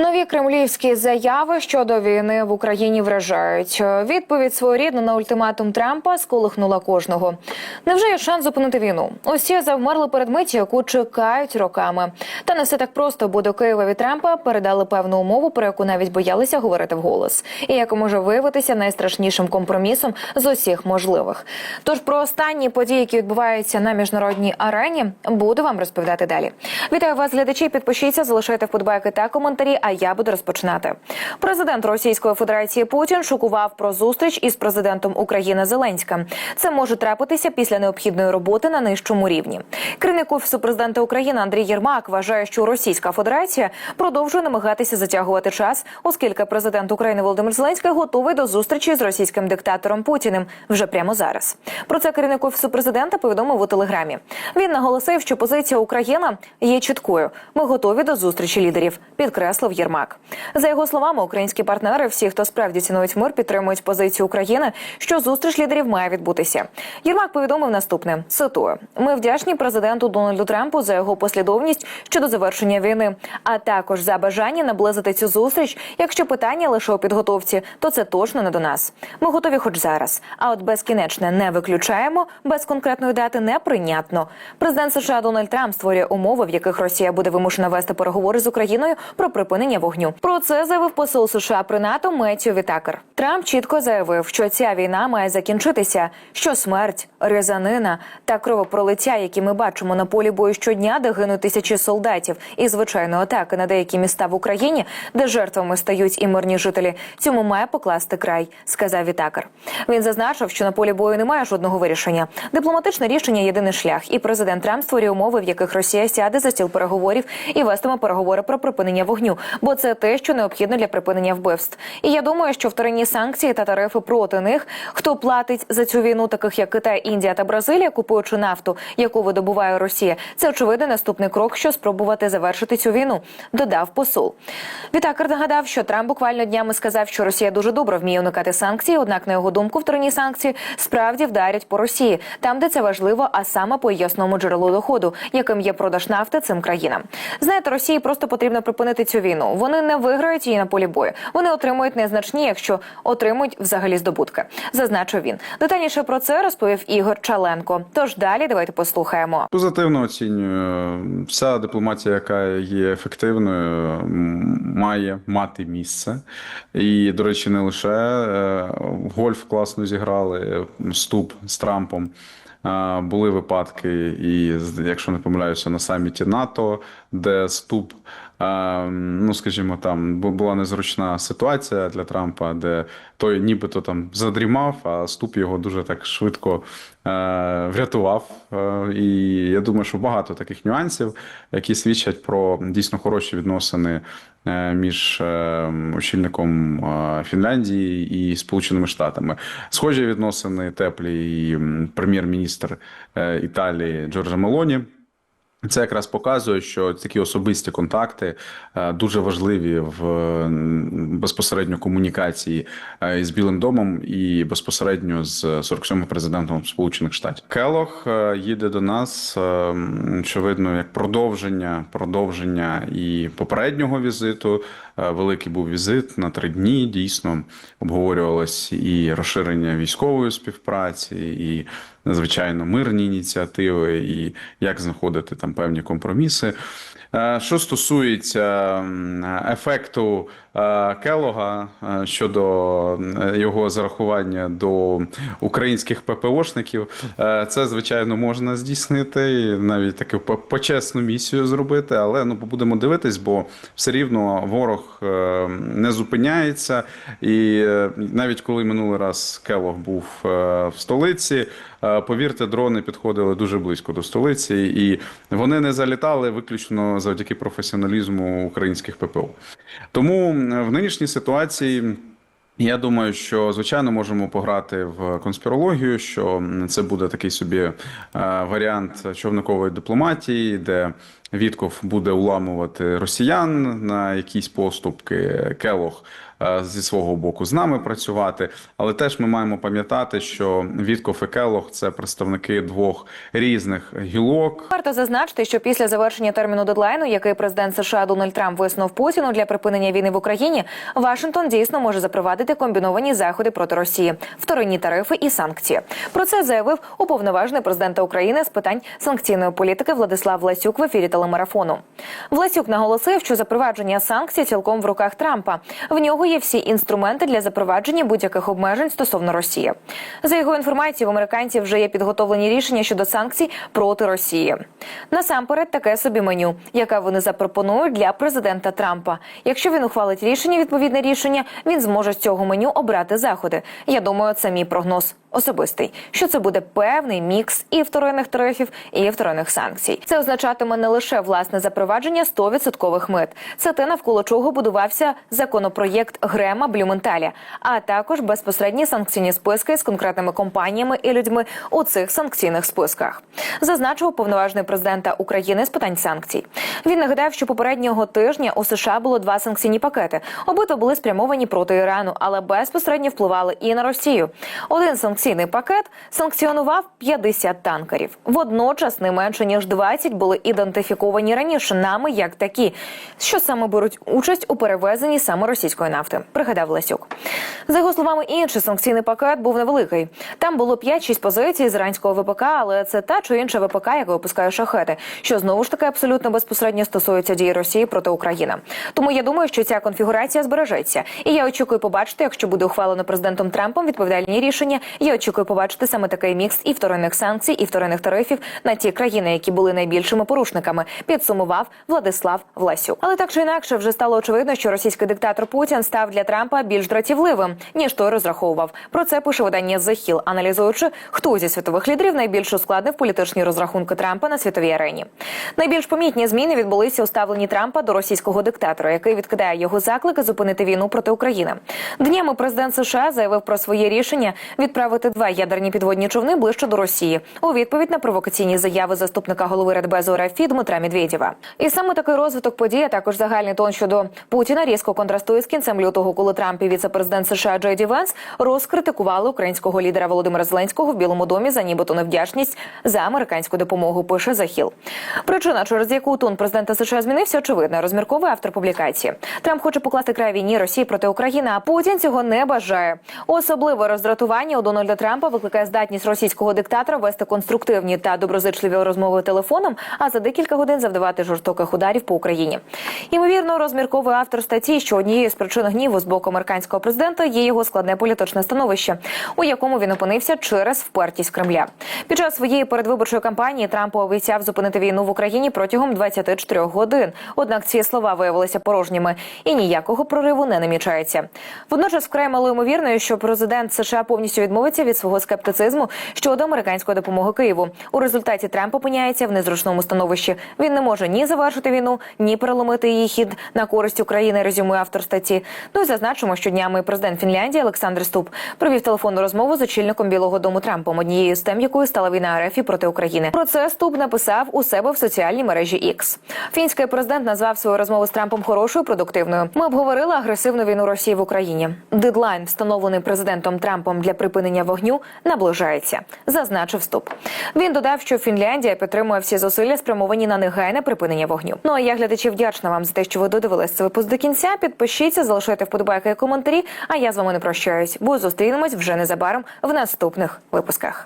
Нові кремлівські заяви щодо війни в Україні вражають. Відповідь своєрідно на ультиматум Трампа сколихнула кожного. Невже є шанс зупинити війну? Усі завмерли перед миттю, яку чекають роками. Та не все так просто, бо до Києва від Трампа передали певну умову, про яку навіть боялися говорити вголос, і яка може виявитися найстрашнішим компромісом з усіх можливих. Тож про останні події, які відбуваються на міжнародній арені, буду вам розповідати далі. Вітаю вас, глядачі. Підпишіться, залишайте вподобайки та коментарі. А я буду розпочинати. Президент Російської Федерації Путін шокував про зустріч із президентом України Зеленським. Це може трапитися після необхідної роботи на нижчому рівні. Керівник офісу президента України Андрій Єрмак вважає, що Російська Федерація продовжує намагатися затягувати час, оскільки президент України Володимир Зеленський готовий до зустрічі з російським диктатором Путіним вже прямо зараз. Про це керівник офісу президента повідомив у телеграмі. Він наголосив, що позиція України є чіткою. Ми готові до зустрічі лідерів, підкреслив Єрмак. За його словами, українські партнери, всі, хто справді цінують мир, підтримують позицію України, що зустріч лідерів має відбутися. Єрмак повідомив наступне: цитую: ми вдячні президенту Дональду Трампу за його послідовність щодо завершення війни, а також за бажання наблизити цю зустріч. Якщо питання лише у підготовці, то це точно не до нас. Ми готові, хоч зараз. А от безкінечне не виключаємо, без конкретної дати неприйнятно. Президент США Дональд Трамп створює умови, в яких Росія буде вимушена вести переговори з Україною про припинення вогню. Про це заявив посол США при НАТО Меттю Вітакер. Трамп чітко заявив, що ця війна має закінчитися. Що смерть, різанина та кровопролиття, які ми бачимо на полі бою щодня, де гинуть тисячі солдатів, і звичайно атаки на деякі міста в Україні, де жертвами стають і мирні жителі. Цьому має покласти край, сказав Вітакер. Він зазначив, що на полі бою немає жодного вирішення. Дипломатичне рішення єдиний шлях, і президент Трамп створює умови, в яких Росія сяде за стіл переговорів і вестиме переговори про припинення вогню, бо це те, що необхідно для припинення вбивств. І я думаю, що вторинні санкції та тарифи проти них, хто платить за цю війну, таких як Китай, Індія та Бразилія, купуючи нафту, яку видобуває Росія, це очевидний наступний крок, що спробувати завершити цю війну. Додав посол. Вітакер нагадав, що Трамп буквально днями сказав, що Росія дуже добре вміє уникати санкцій. Однак, на його думку, вторинні санкції справді вдарять по Росії, там, де це важливо, а саме по основному джерелу доходу, яким є продаж нафти цим країнам. Знаєте, Росії просто потрібно припинити цю війну. Вони не виграють її на полі бою. Вони отримують незначні, якщо отримують взагалі здобутки. Зазначив він. Детальніше про це розповів Ігор Чаленко. Тож далі давайте послухаємо. Позитивно оцінюю. Вся дипломатія, яка є ефективною, має мати місце. І, до речі, не лише е, гольф класно зіграли вступ з Трампом. Були випадки, і якщо не помиляюся, на саміті НАТО, де ступ, ну скажімо, там була незручна ситуація для Трампа, де той нібито там задрімав, а ступ його дуже так швидко е, врятував. Е, І я думаю, що багато таких нюансів, які свідчать про дійсно хороші відносини е, між очільником Фінляндії і Сполученими Штатами. Схожі відносини теплі і прем'єр-міністр Італії Джорджа Мелоні. Це якраз показує, що такі особисті контакти е, дуже важливі в безпосередньо комунікації з із Білим домом і безпосередньо з 47-м президентом Сполучених Штатів. Келох е, їде до нас, е, очевидно, як продовження, продовження і попереднього візиту. Е, Великий був візит на три дні. Дійсно обговорювалось і розширення військової співпраці, і надзвичайно мирні ініціативи, і як знаходити там певні компроміси. Е, Що стосується ефекту е, Келога е, щодо його зарахування до українських ППОшників, це звичайно можна здійснити, і навіть таку по- почесну місію зробити. Але ну будемо дивитись, бо все рівно ворог не зупиняється. І навіть коли минулий раз Келог був в столиці. Е, Повірте, дрони підходили дуже близько до столиці, і вони не залітали виключно завдяки професіоналізму українських ППО. Тому в нинішній ситуації. Я думаю, що звичайно можемо пограти в конспірологію, що це буде такий собі е, варіант човникової дипломатії, де Вітков буде уламувати росіян на якісь поступки. Келох е, зі свого боку з нами працювати. Але теж ми маємо пам'ятати, що Вітков і Келох це представники двох різних гілок. Варто зазначити, що після завершення терміну дедлайну, який президент США Дональд Трамп виснув Путіну для припинення війни в Україні, Вашингтон дійсно може запровадити комбіновані заходи проти Росії, вторинні тарифи і санкції. Про це заявив уповноважений президента України з питань санкційної політики Владислав Власюк в ефірі телемарафону. Власюк наголосив, що запровадження санкцій цілком в руках Трампа. В нього є всі інструменти для запровадження будь-яких обмежень стосовно Росії. За його інформацією, в американців вже є підготовлені рішення щодо санкцій проти Росії. Насамперед, таке собі меню, яке вони запропонують для президента Трампа. Якщо він ухвалить рішення, відповідне рішення, він зможе з цього меню обрати заходи. Я думаю, це мій прогноз особистий. Що це буде певний мікс і вторинних тарифів, і вторинних санкцій. Це означатиме не лише власне запровадження 100% мит. Це те, навколо чого будувався законопроєкт Грема Блюменталя, а також безпосередні санкційні списки з конкретними компаніями і людьми у цих санкційних списках. Зазначив уповноважений президента України з питань санкцій. Він нагадав, що попереднього тижня у США було два санкційні пакети. Обидва були спрямовані проти Ірану, але безпосередньо впливали і на Росію. Один санкційний пакет санкціонував 50 танкерів. Водночас не менше ніж 20 були ідентифіковані раніше нами як такі, що саме беруть участь у перевезенні саме російської нафти. Пригадав Лесюк. За його словами, інший санкційний пакет був невеликий. Там було 5-6 позицій з іранського ВПК, але це та чи інша ВПК, яка випускає шахети, що знову ж таки абсолютно безпосередньо стосується дії Росії проти України. Тому я думаю, що ця конфігурація збережеться. І я очікую побачити, якщо буде ухвалено президентом Трампом відповідальні рішення. Я очікую побачити саме такий мікс і вторинних санкцій, і вторинних тарифів на ті країни, які були найбільшими порушниками. Підсумував Владислав Власюк. Але так чи інакше, вже стало очевидно, що російський диктатор Путін став для Трампа більш дратівливим ніж той розраховував. Про це пише видання The Hill, аналізуючи, хто зі світових лідерів найбільш ускладнив політичні розрахунки Трампа на світовій арені. Найбільш помітні зміни відбулися у ставленні Трампа до російського диктатора, який відкидає його заклики зупинити війну проти України. Днями президент США заявив про своє рішення відправити два ядерні підводні човни ближче до Росії у відповідь на провокаційні заяви заступника голови Радбезу РФ Дмитра Медведєва. І саме такий розвиток подій, а також загальний тон щодо Путіна різко контрастує з кінцем лютого, коли Трамп і віце-президент США Джей Ді Венс розкритикували українського лідера Володимира Зеленського в Білому домі за нібито невдячність за американську допомогу. Пише Захіл. Причина, через яку тон президента США змінився, очевидна. Розмірковує автор публікації. Трамп хоче покласти край війні Росії проти України, а Путін цього не бажає. Особливе роздратування у Дональда Трампа викликає здатність російського диктатора вести конструктивні та доброзичливі розмови телефоном, а за декілька годин завдавати жорстоких ударів по Україні. Ймовірно, розмірковує автор статті, що однією з причин гніву з боку американського президента є його складне політичне становище, у якому він опинився через впертість Кремля. Під час своєї передвиборчої кампанії Трамп обіцяв зупинити війну в Україні протягом 24 годин. Однак ці слова виявилися порожніми і ніякого прориву не намічається. Водночас вкрай мало ймовірно, що президент США повністю відмовиться від свого скептицизму щодо американської допомоги Києву. У результаті Трамп опиняється в незручному становищі. Він не може ні завершити війну, ні переломити її хід на користь України. Резюмує автор статті. Ну і зазначимо, що днями президент Фінляндії Олександр Ступ провів телефонну розмову з очільником Білого Дому Трампом, однією з тем, якою стала війна РФ проти України. Про це Ступ написав у себе в соціальній мережі X. Фінський президент назвав свою розмову з Трампом хорошою, продуктивною. Ми обговорили агресивну війну Росії в Україні. Дедлайн, встановлений президентом Трампом для припинення вогню, наближається. Зазначив Ступ. Він додав, що Фінляндія підтримує всі зусилля, спрямовані на негайне припинення вогню. Ну а я глядачі вдячна вам за те, що ви додивились цей випуск до кінця. Підпишіться, залишайте вподобайки і коментарі. А я з вами не прощаюсь, бо зустрінемось вже незабаром в наступних випусках.